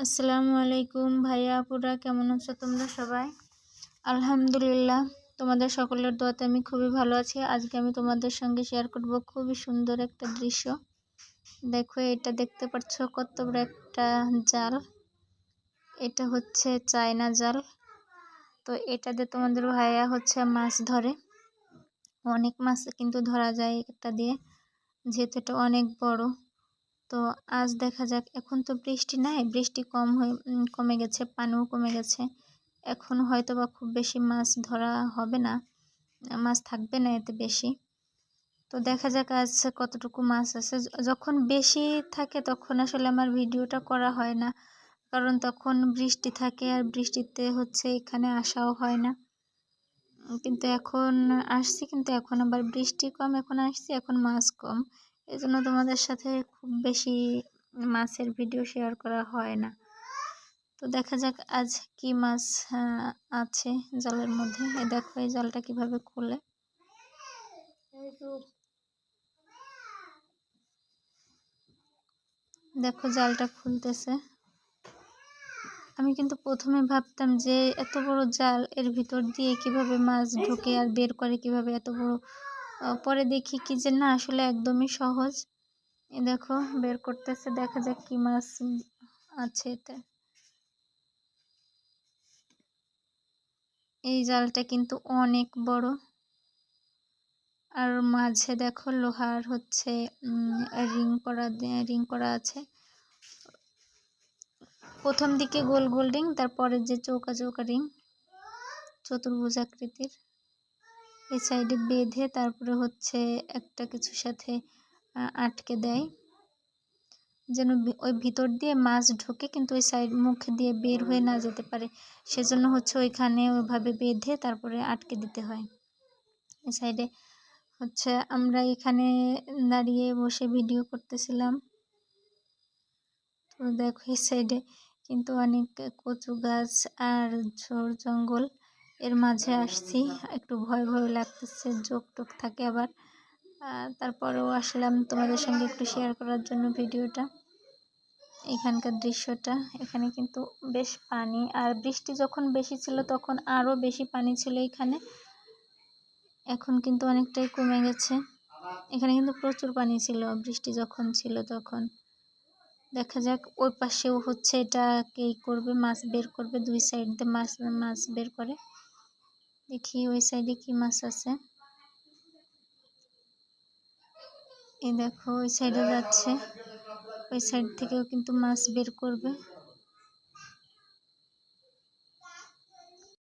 আসসালামু আলাইকুম। ভাইয়া, আপুরা, কেমন আছো তোমরা সবাই? আলহামদুলিল্লাহ, তোমাদের সকলের দোয়াতে আমি খুবই ভালো আছি। আজকে আমি তোমাদের সঙ্গে শেয়ার করব খুবই সুন্দর একটা দৃশ্য। দেখো, এটা দেখতে পাচ্ছ কত বড় একটা জাল। এটা হচ্ছে চায়না জাল। তো এটা দিয়ে তোমাদের ভাইয়া হচ্ছে মাছ ধরে। অনেক মাছ কিন্তু ধরা যায় এটা দিয়ে, যেহেতু এটা অনেক বড়। তো আজ দেখা যাক, এখন তো বৃষ্টি নাই, বৃষ্টি কম হয়ে কমে গেছে, পানিও কমে গেছে। এখন হয়তো বা খুব বেশি মাছ ধরা হবে না, মাছ থাকবে না এতে বেশি। তো দেখা যাক আজ কতটুকু মাছ আছে। যখন বেশি থাকে তখন আসলে আমার ভিডিওটা করা হয় না, কারণ তখন বৃষ্টি থাকে আর বৃষ্টিতে হচ্ছে এখানে আসাও হয় না। কিন্তু এখন আসছি, কিন্তু এখন আবার বৃষ্টি কম, এখন আসছি, এখন মাছ কম। এই জন্য তোমাদের সাথে খুব বেশি মাছের ভিডিও শেয়ার করা হয় না। তো দেখা যাক আজ কি মাছ আছে জালের মধ্যে। এই দেখো, এই জালটা কীভাবে খুলে। দেখো, জালটা খুলতেছে। আমি কিন্তু প্রথমে ভাবতাম যে, এত বড় জাল, এর ভিতর দিয়ে কীভাবে মাছ ঢোকে আর বের করে, কীভাবে এত বড় পরে দেখি কি যে না, আসলে একদমই সহজ। এ দেখো, বের করতেছে, দেখা যাক কি মাছ আছে এতে। এই জালটা কিন্তু অনেক বড়। আর মাঝে দেখো লোহার হচ্ছে রিং করা রিং করা আছে। প্রথম দিকে গোল গোল রিং, তারপরে যে চৌকা চৌকা রিং, চতুর্ভুজ আকৃতির। এই সাইডে বেঁধে তারপরে হচ্ছে একটা কিছুর সাথে আটকে দেয়। যেন ওই ভিতর দিয়ে মাছ ঢোকে কিন্তু ওই সাইড মুখ দিয়ে বের হয়ে না যেতে পারে। সেজন্য হচ্ছে ওইখানে ওইভাবে বেঁধে তারপরে আটকে দিতে হয়। এই সাইডে হচ্ছে আমরা এখানে দাঁড়িয়ে বসে ভিডিও করতেছিলাম। তো দেখো এই সাইডে কিন্তু অনেক কচু গাছ আর ঝোড় জঙ্গল। এর মাঝে আসছি। একটু ভয় ভয় লাগতেছে যোগ টোক থাকে আবার। তারপরেও আসলাম তোমাদের সঙ্গে একটু শেয়ার করার জন্য ভিডিওটা। এখানকার দৃশ্যটা। এখানে কিন্তু বেশ পানি। আর বৃষ্টি যখন বেশি ছিল তখন আরও বেশি পানি ছিল এখানে। এখন কিন্তু অনেকটাই কমে গেছে। এখানে কিন্তু প্রচুর পানি ছিল, বৃষ্টি যখন ছিল তখন। দেখা যাক, ওই পাশেও হচ্ছে এটা কে করবে, মাছ বের করবে, দুই সাইড দিয়ে মাছ মাছ বের করে। দেখি ওই সাইডে কি মাছ আছে। এই দেখো, ওই সাইডে যাচ্ছে। ওই সাইড থেকেও কিন্তু মাছ বের করবে।